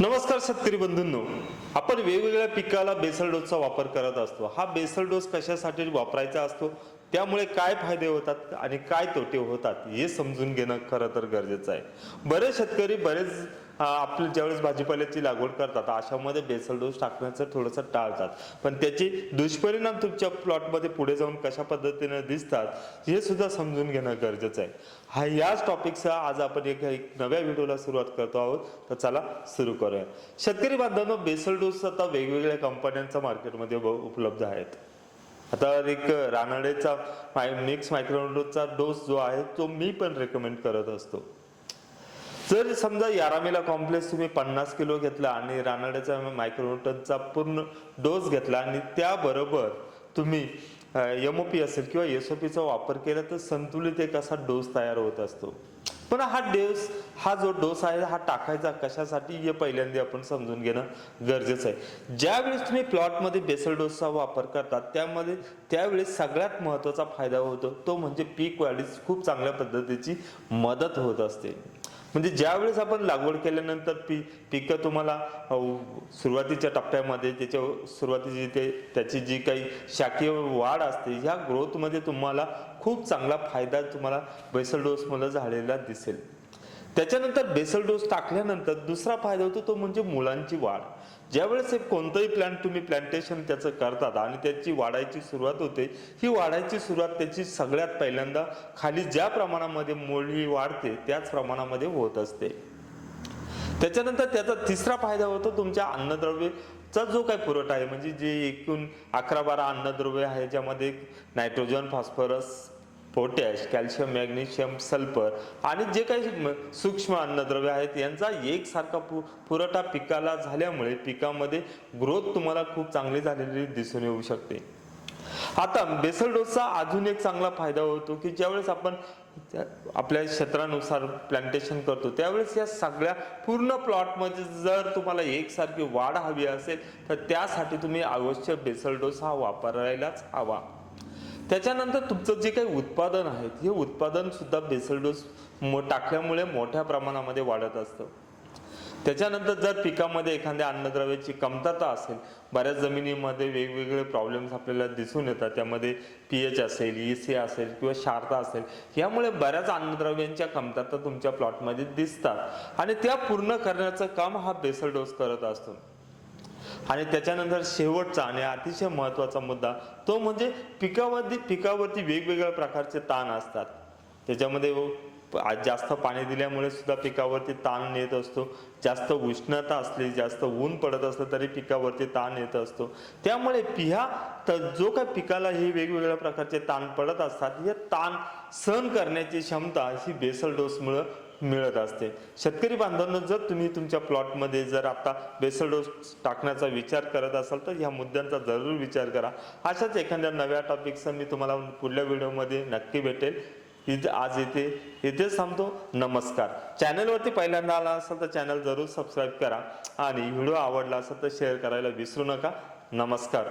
नमस्कार शेतकरी बंधूंनो. आपण वेगवेगळ्या पिकाला बेसल डोसचा वापर करत असतो. हा बेसल डोस कशासाठी वापरायचा असतो? त्यामुळे काय फायदे होतात आणि काय तोटे होतात हे समजून घेणं खरं तर गरजेचं आहे. बरेच शेतकरी बरेच आपले ज्यावेळेस भाजीपाल्याची लागवड करतात अशामध्ये बेसल डोस टाकण्याचं थोडंसं टाळतात. पण त्याचे दुष्परिणाम तुमच्या प्लॉटमध्ये पुढे जाऊन कशा पद्धतीने दिसतात हे सुद्धा समजून घेणं गरजेचं आहे. हा याच टॉपिकचा आज आपण एक एक नव्या व्हिडिओला सुरुवात करतो आहोत. तर चला सुरू करूया. शेतकरी बांधवांना बेसल डोस आता वेगवेगळ्या कंपन्यांचा मार्केटमध्ये ब- उपलब्ध आहेत. आता एक रानडेचा मिक्स मायक्रोडोसचा डोस जो आहे तो मी पण रेकमेंड करत असतो. जर समजा यारामीला कॉम्प्लेक्स तुम्ही पन्नास किलो घेतला आणि रानड्याचा मायक्रोन्यूटनचा पूर्ण डोस घेतला आणि त्याबरोबर तुम्ही एम ओ पी असेल किंवा एस ओ पीचा वापर केला तर संतुलित एक असा डोस तयार होत असतो. पण हा डोस हा जो डोस आहे हा टाकायचा कशासाठी हे पहिल्यांदा आपण समजून घेणं गरजेचं आहे. ज्यावेळेस तुम्ही प्लॉटमध्ये बेसल डोसचा वापर करतात त्यामध्ये त्यावेळेस सगळ्यात महत्त्वाचा फायदा होतो तो म्हणजे पीक वाढीस खूप चांगल्या पद्धतीची मदत होत असते. म्हणजे ज्यावेळेस आपण लागवड केल्यानंतर पी पिकं तुम्हाला सुरुवातीच्या टप्प्यामध्ये त्याच्या सुरुवातीची ते त्याची जी काही शाकीय वाढ असते ह्या ग्रोथमध्ये तुम्हाला खूप चांगला फायदा तुम्हाला बेसल डोसमध्ये झालेला दिसेल. त्याच्यानंतर बेसल डोस टाकल्यानंतर दुसरा फायदा होतो तो म्हणजे मुलांची वाढ. ज्यावेळेस हे कोणतंही प्लांट तुम्ही प्लांटेशन त्याचं करतात आणि त्याची वाढायची सुरुवात होते ही वाढायची सुरुवात त्याची सगळ्यात पहिल्यांदा खाली ज्या प्रमाणामध्ये मूळ ही वाढते त्याच प्रमाणामध्ये होत असते. त्याच्यानंतर त्याचा तिसरा फायदा होतो तुमच्या अन्नद्रव्यचा जो काही पुरवठा आहे म्हणजे जे एकूण अकरा बारा अन्नद्रव्य आहे ज्यामध्ये nitrogen phosphorus potash calcium magnesium sulphur आणि जे काही म- सूक्ष्म अन्नद्रव्य आहेत यांचा एकसारखा पु पुरवठा पिकाला झाल्यामुळे पिकामध्ये ग्रोथ तुम्हाला खूप चांगली झालेली दिसून येऊ शकते. आता बेसल डोसचा अजून एक चांगला फायदा होतो की ज्यावेळेस आपण त्या- आपल्या क्षेत्रानुसार प्लांटेशन करतो त्यावेळेस या सगळ्या पूर्ण प्लॉटमध्ये जर तुम्हाला एकसारखी वाढ हवी असेल तर त्यासाठी तुम्ही अवश्य बेसल डोस हा वापरायलाच हवा. त्याच्यानंतर तुमचं जे काही उत्पादन आहे हे उत्पादन सुद्धा बेसल डोस मो टाकल्यामुळे मोठ्या प्रमाणामध्ये वाढत असतं. त्याच्यानंतर जर पिकामध्ये एखाद्या अन्नद्रव्याची कमतरता असेल बऱ्याच जमिनीमध्ये वेगवेगळे प्रॉब्लेम्स आपल्याला दिसून येतात. त्यामध्ये पी एच असेल ई सी असेल किंवा शारदा असेल यामुळे बऱ्याच अन्नद्रव्यांच्या कमतरता तुमच्या प्लॉटमध्ये दिसतात. आणि त्या पूर्ण करण्याचं काम हा बेसल डोस करत असतो. आणि त्याच्यानंतर शेवटचा आणि अतिशय महत्त्वाचा मुद्दा तो म्हणजे पिकावरती पिकावरती वेगवेगळ्या प्रकारचे ताण असतात. त्याच्यामध्ये जास्त पाणी दिल्यामुळे सुद्धा पिकावरती ताण येत असतो. जास्त उष्णता असली जास्त ऊन पडत असलं तरी पिकावरती ताण येत असतो. त्यामुळे पिहा तर जो काय पिकाला हे वेगवेगळ्या प्रकारचे ताण पडत असतात हे ताण सहन करण्याची क्षमता ही बेसल डोसमुळं मिळत असते. शेतकरी बांधवांना जर तुम्ही तुमच्या प्लॉटमध्ये जर आता बेसल डोस टाकण्याचा विचार करत असाल तर ह्या मुद्द्यांचा जरूर विचार करा. अशाच एखाद्या नव्या टॉपिकचा मी तुम्हाला पुढल्या व्हिडिओमध्ये नक्की भेटेल. इथे आज इथे इथेच थांबतो नमस्कार. चॅनलवरती पहिल्यांदा आला असाल तर चॅनल जरूर सबस्क्राईब करा. आणि व्हिडिओ आवडला असेल तर शेअर करायला विसरू नका. नमस्कार.